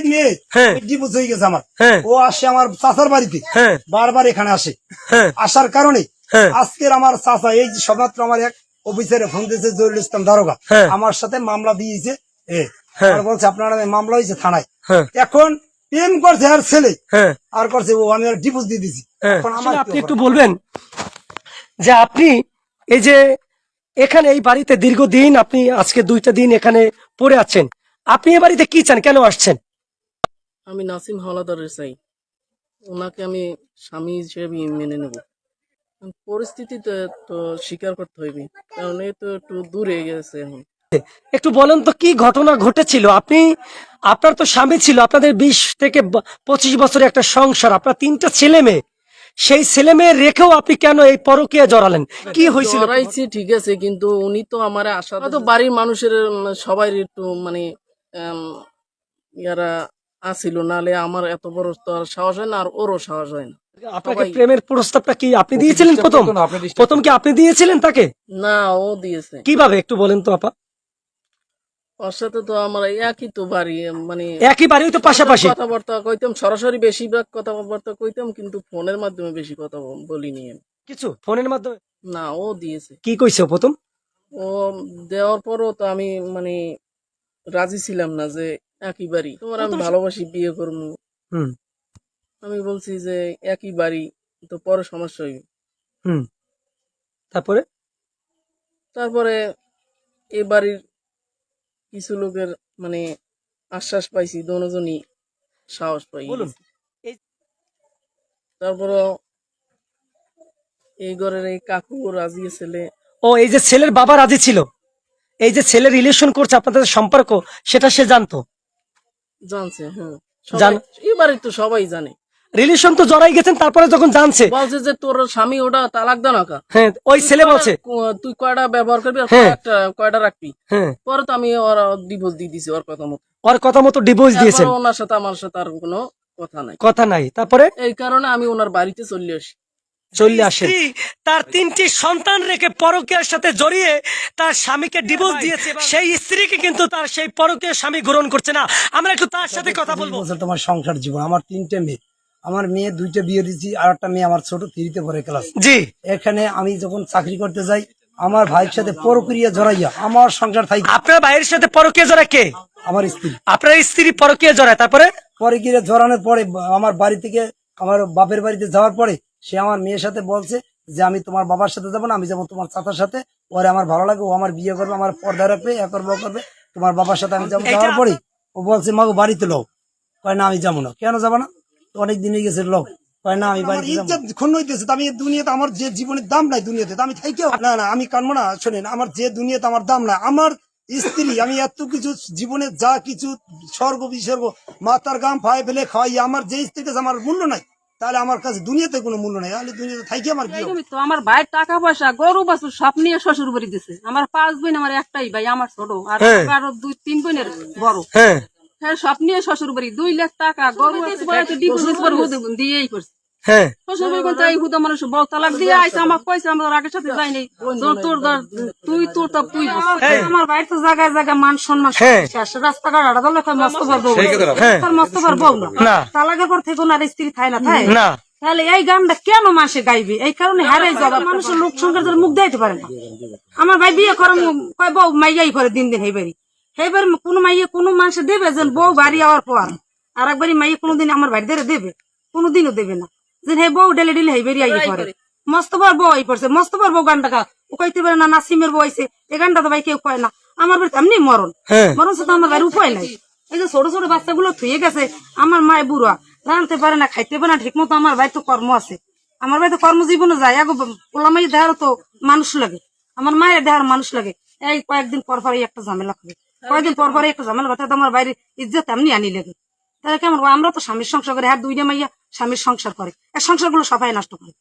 এই মেয়ে হ্যাঁ। ডিভোর্স হয়ে গেছে আমার। হ্যাঁ। ও আসে আমার চাচার বাড়িতে। হ্যাঁ। বারবার এখানে আসে। হ্যাঁ। আসার কারণে হ্যাঁ। আজকের আমার চাচা এই যে সমাত্র আমার এক অফিসারে ফোন দিয়েছে জহিরুল ইসলাম দারোগা। আমার সাথে মামলা দিয়েছে। এ। বলছে আপনার মামলা হয়েছে থানায়? হ্যাঁ। এখন প্রেম করছে আর ছেলে। হ্যাঁ। আর করছে ও আমি আর ডিভোর্স দিয়ে দিছি এখন আমার আপনি একটু বলবেন যে আপনি এই যে এখানে এই বাড়িতে দীর্ঘদিন আপনি আজকে দুইটা দিন এখানে পড়ে আছেন। আপনি এ বাড়িতে কি চান? কেন আসছেন? আমি নাসিম হাওলাদারের চাই। ওনাকে আমি স্বামী হিসেবে মেনে নেব। পরিস্থিতিতে তো স্বীকার করতে হইবে কারণ এই তো একটু দূরে গেছে এখন। একটু বলেন তো কি ঘটনা ঘটেছিল? আপনি আপনার তো স্বামী ছিল আপনাদের বিশ থেকে পঁচিশ বছরের একটা সংসার আপনার তিনটা ছেলে মেয়ে। সেই ছেলে মেয়ে রেখেও আপনি কেন এই পরকীয়া জড়ালেন? কি হয়েছিল? জড়াইছি ঠিক আছে কিন্তু উনি তো আমার আশা তো বাড়ির মানুষের সবাই একটু মানে ইয়ারা আসিল নালে আমার এত বড় তো আর সাহস হয় না আর ওরও সাহস হয় না। আপনাকে প্রেমের প্রস্তাবটা কি আপনি দিয়েছিলেন প্রথম? প্রথম কি আপনি দিয়েছিলেন তাকে? না ও দিয়েছে। কীভাবে একটু বলেন তো আপা। ওর সাথে তো আমার একই তো বাড়ি মানে একই বাড়ি তো পাশাপাশি? কথাবার্তা কইতাম সরাসরি বেশিরভাগ কথাবার্তা কইতাম কিন্তু ফোনের মাধ্যমে বেশি কথা বলিনি আমি। কিছু? ফোনের মাধ্যমে? না ও দিয়েছে। কি কইছে প্রথম? ও দেওয়ার পরও তো আমি মানে রাজি ছিলাম না যে একই বাড়ি। তোমার আমি ভালোবাসি বিয়ে করব। আমি বলছি যে একই বাড়ি তো পরে সমস্যা হইবে। তারপরে? তারপরে এ বাড়ির কিছু লোকের মানে আশ্বাস পাইছি দোনোজনই সাহস পাই তারপরে এই ঘরের এই কাকু রাজি ছেলে। ও এই যে ছেলের বাবা রাজি ছিল এই যে ছেলে রিলেশন করছে আপনাদের সম্পর্ক সেটা সে জানতো? জানছে হ্যাঁ। বাড়ির তো সবাই জানে। রিলেশন তো জড়াই গেছেন তারপরে যখন জানছে বলছে যে তোর স্বামী ওটা তালাক দাও না হ্যাঁ ওই ছেলে বলছে তুই কয়টা ব্যবহার করবি আর হ্যাঁ। কয়টা কয়টা রাখবি? হ্যাঁ। পরে তো আমি ওর ডিভোর্স দিয়ে দিছি ওর কথা মতো। ওর কথা মতো ডিভোর্স দিয়েছেন। ওনার সাথে আমার সাথে আর কোনো কথা নাই। কথা নাই। তারপরে? এই কারণে আমি ওনার বাড়িতে চলে আসি। চলে আসে তার তিনটি সন্তান রেখে পরকীয়ার সাথে জড়িয়ে তার স্বামীকে ডিভোর্স দিয়েছে সেই স্ত্রীকে কিন্তু তার সেই পরকীয় স্বামী গ্রহণ করছে না। আমরা একটু তার সাথে কথা বলব। তোমার সংসার জীবন আমার তিনটে মেয়ে। আমার মেয়ে দুইটা বিয়ে দিচ্ছি আর একটা মেয়ে আমার ছোট থ্রিতে পড়ে ক্লাস জি। এখানে আমি যখন চাকরি করতে যাই আমার ভাইয়ের সাথে পরক্রিয়া জড়াইয়া আমার সংসার থাই আপনার ভাইয়ের সাথে পরকীয়া জড়ায় কে? আমার স্ত্রী। আপনার স্ত্রী পরকীয়া জড়ায় তারপরে? পরক্রিয়া জড়ানোর পরে আমার বাড়ি থেকে আমার বাপের বাড়িতে যাওয়ার পরে সে আমার মেয়ের সাথে বলছে যে আমি তোমার বাবার সাথে যাব না আমি যাব তোমার চাচার সাথে। ওরে আমার ভালো লাগে ও আমার বিয়ে করবে আমার পর্দা রাখবে এ করবে করবে। তোমার বাবার সাথে আমি যাব যাওয়ার পরে ও বলছে মাগো বাড়িতে লোক। কয় না আমি যাব না। কেন যাব না? অনেক দিন হয়ে গেছে লোক। কয় না আমি বাড়িতে ইজ্জত ক্ষুণ্ণ হইতেছে। আমি দুনিয়াতে আমার যে জীবনের দাম নাই দুনিয়াতে আমি থাইকেও না না আমি কানবো না শোনেন আমার যে দুনিয়াতে আমার দাম নাই আমার স্ত্রী আমি এত কিছু জীবনে যা কিছু স্বর্গ বিসর্গ মাতার গাম ফাই ফেলে খাওয়াই আমার যে স্ত্রীতে আমার মূল্য নাই তাহলে আমার কাছে দুনিয়াতে কোনো মূল্য নাই। তাহলে দুনিয়াতে থাকি আমার কি? তো আমার ভাইয়ের টাকা পয়সা গরু বাসু সব নিয়ে শ্বশুর বাড়ি দিছে। আমার পাঁচ বোন আমার একটাই ভাই আমার ছোট। আর হ্যাঁ। আরও দুই তিন বোনের বড়। হ্যাঁ। হ্যাঁ সব নিয়ে শ্বশুর বাড়ি। দুই লাখ টাকা গরু ডিপোজিট করে দিয়েই করছে। হ্যাঁ। শ্বশুর বাড়ি কোনটা এই হুদা মানুষ তালাক দিয়ে আমার কইছে আমার সাথে যাই তোর তোর তুই তোর তা তুই আমার ভাই জায়গায় জায়গায় মান সম্মান হ্যাঁ। শেষ রাস্তাঘাট হাঁটা দিলে মস্ত পার বউ হ্যাঁ। তার মস্ত পার না না। তালাকের পর থেকে ওনার স্ত্রী থায় না থায় না। তাহলে এই গানটা কেন মাসে গাইবে? এই কারণে হারাই যাবে মানুষের লোক সংখ্যার জন্য মুখ দিতে পারে না। আমার ভাই বিয়ে করে কয় বউ মাইয়াই করে দিন দিন হেবারি হেবার কোন মাইয়ে কোন মানুষে দেবে যে বউ বাড়ি আওয়ার পর? আর একবারই মাইয়ে কোনোদিন আমার বাড়ি ধরে দেবে। কোনোদিনও দেবে না। যে হে বউ ডেলে ডেলে হেবারি আইয়ে করে। মস্তবার বউ আই পড়ছে মস্তবার বউ গানটা গা। ও কইতে পারে না নাসিমের বউ আইছে। এই গানটা তো ভাই কেউ কয় না। আমার বাড়িতে এমনি মরণ। হ্যাঁ। মরণ তো আমার বাড়ির উপায় নাই। এই যে ছোট ছোট বাচ্চাগুলো থুয়ে গেছে আমার মায় বুড়া রাঁধতে পারে না খাইতে পারে না ঠিক মতো আমার ভাই তো কর্ম আছে। আমার ভাই তো কর্মজীবনে যায় আগে পোলামাই দেহারও তো মানুষ লাগে। আমার মায়ের দেহার মানুষ লাগে। এই কয়েকদিন পর পরই একটা ঝামেলা হবে। কয়েকদিন পর পরে একটা ঝামেলা কথা তো আমার বাইরে ইজ্জত এমনি আনি লাগে। তাহলে কেমন? আমরা তো স্বামীর সংসার করে হ্যাঁ দুইটা মাইয়া স্বামীর সংসার করে। সংসারগুলো সবাই নষ্ট করে।